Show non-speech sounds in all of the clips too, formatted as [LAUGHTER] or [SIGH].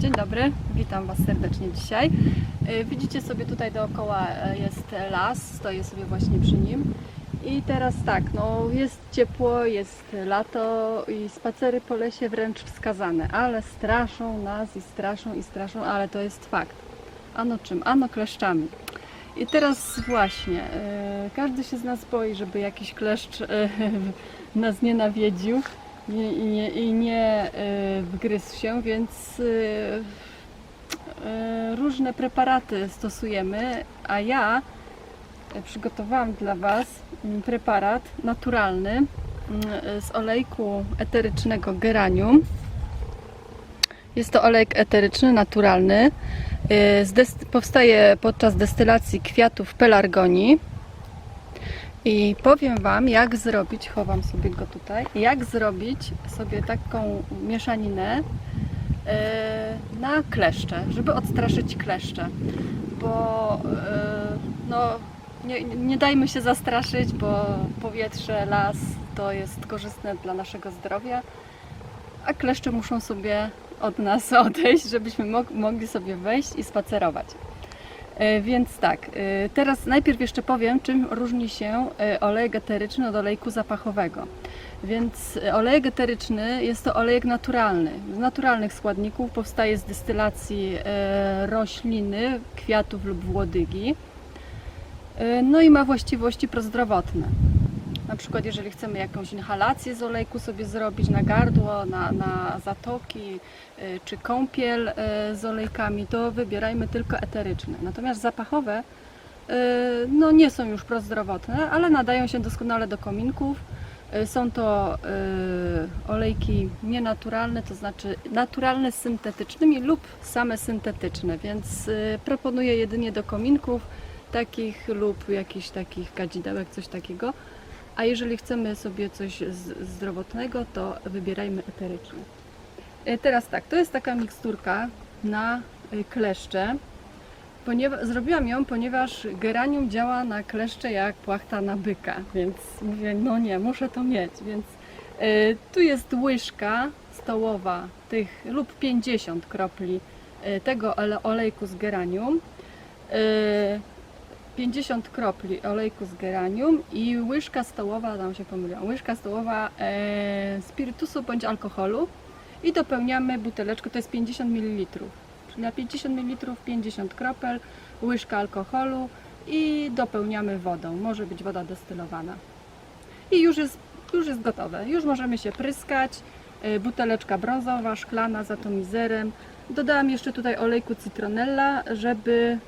Dzień dobry, witam Was serdecznie dzisiaj. Y, Widzicie sobie tutaj dookoła e, jest las, stoję sobie właśnie przy nim. I teraz tak, no jest ciepło, jest lato i spacery po lesie wręcz wskazane, ale straszą nas i straszą i straszą, ale to jest fakt. Ano czym? Ano kleszczami. I teraz właśnie, e, każdy się z nas boi, żeby jakiś kleszcz e, [LAUGHS] nas nie nawiedził nie, i nie, e, wgryzł się, więc e, e, różne preparaty stosujemy, a ja przygotowałam dla Was mm, preparat naturalny mm, z olejku eterycznego geranium. Jest to olejek eteryczny, naturalny. Powstaje podczas destylacji kwiatów pelargonii. I powiem Wam, jak zrobić, chowam sobie go tutaj, jak zrobić sobie taką mieszaninę y, na kleszcze, żeby odstraszyć kleszcze. Bo y, no, nie, nie dajmy się zastraszyć, bo powietrze, las to jest korzystne dla naszego zdrowia, a kleszcze muszą sobie od nas [LAUGHS] odejść, żebyśmy mog- mogli sobie wejść i spacerować. E, Więc tak, e, teraz najpierw jeszcze powiem, czym różni się e, olejek eteryczny od olejku zapachowego. Więc olejek eteryczny jest to olejek naturalny. Z naturalnych składników powstaje z destylacji e, rośliny, kwiatów lub włodygi. No i ma właściwości prozdrowotne. Na przykład, jeżeli chcemy jakąś inhalację z olejku sobie zrobić na gardło, na, na zatoki y, czy kąpiel y, z olejkami, to wybierajmy tylko eteryczne. Natomiast zapachowe y, no, nie są już prozdrowotne, ale nadają się doskonale do kominków. Są to olejki nienaturalne, to znaczy naturalne z syntetycznymi lub same syntetyczne, więc proponuję jedynie do kominków takich lub jakichś takich kadzidełek, coś takiego. A jeżeli chcemy sobie coś zdrowotnego, to wybierajmy eteryczne. Teraz tak, to jest taka miksturka na e, kleszcze. Ponieważ, zrobiłam ją, ponieważ geranium działa na kleszcze jak płachta na byka, więc mówię, no nie, muszę to mieć, więc e, tu jest łyżka stołowa tych lub 50 kropli e, tego ole- olejku z geranium. E, 50 kropli olejku z geranium i łyżka stołowa, tam się pomyliłam, łyżka stołowa e, spirytusu bądź alkoholu i dopełniamy buteleczkę, to jest 50 ml. Czyli na 50 ml 50 kropel, łyżka alkoholu i dopełniamy wodą. Może być woda destylowana. I już jest, już jest gotowe. Już możemy się pryskać. E, Buteleczka brązowa, szklana z atomizerem. Dodałam jeszcze tutaj olejku citronella, żeby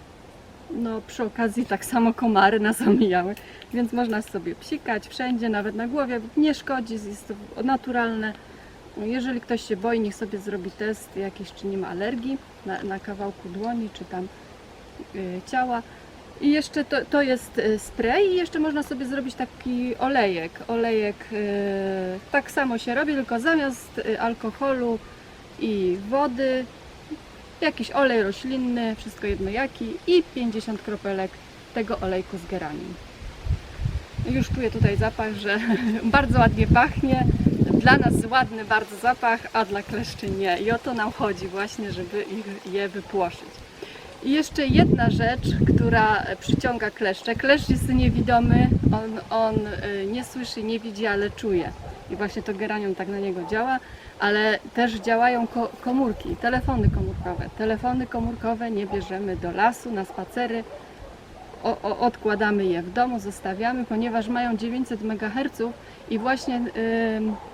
no przy okazji tak samo komary nas omijały, więc można sobie psikać wszędzie, nawet na głowie, nie szkodzi, jest to naturalne. Jeżeli ktoś się boi, niech sobie zrobi test jakiś, czy nie ma alergii na, na kawałku dłoni, czy tam y, ciała. I jeszcze to, to jest y, spray i jeszcze można sobie zrobić taki olejek. Olejek y, tak samo się robi, tylko zamiast y, alkoholu i wody jakiś olej roślinny, wszystko jedno jaki i 50 kropelek tego olejku z geranium. Już czuję tutaj zapach, że [LAUGHS] bardzo ładnie pachnie. Dla nas ładny bardzo zapach, a dla kleszczy nie. I o to nam chodzi właśnie, żeby ich, je wypłoszyć. I jeszcze jedna rzecz, która przyciąga kleszcze. Kleszcz jest niewidomy, on, on y, nie słyszy, nie widzi, ale czuje. I właśnie to geranium tak na niego działa, ale też działają ko- komórki, telefony komórkowe. Telefony komórkowe nie bierzemy do lasu na spacery, o, o, odkładamy je w domu, zostawiamy, ponieważ mają 900 MHz i właśnie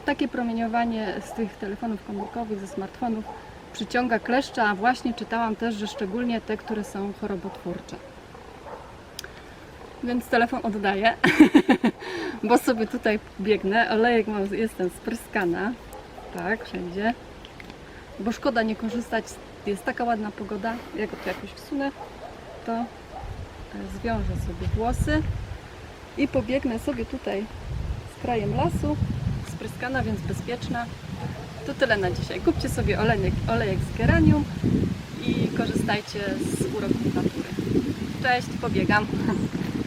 takie promieniowanie z tych telefonów komórkowych, ze smartfonów przyciąga kleszcze, a właśnie czytałam też, że szczególnie te, które są chorobotwórcze. Więc telefon oddaję, [LAUGHS] bo sobie tutaj biegnę. Olejek mam, jestem spryskana, tak, wszędzie. Bo szkoda nie korzystać, jest taka ładna pogoda, jak to jakoś wsunę, to e, zwiążę sobie włosy i pobiegnę sobie tutaj z krajem lasu, spryskana, więc bezpieczna. To tyle na dzisiaj. Kupcie sobie olejek, olejek z geranium i korzystajcie z uroków natury. Cześć, pobiegam. [LAUGHS]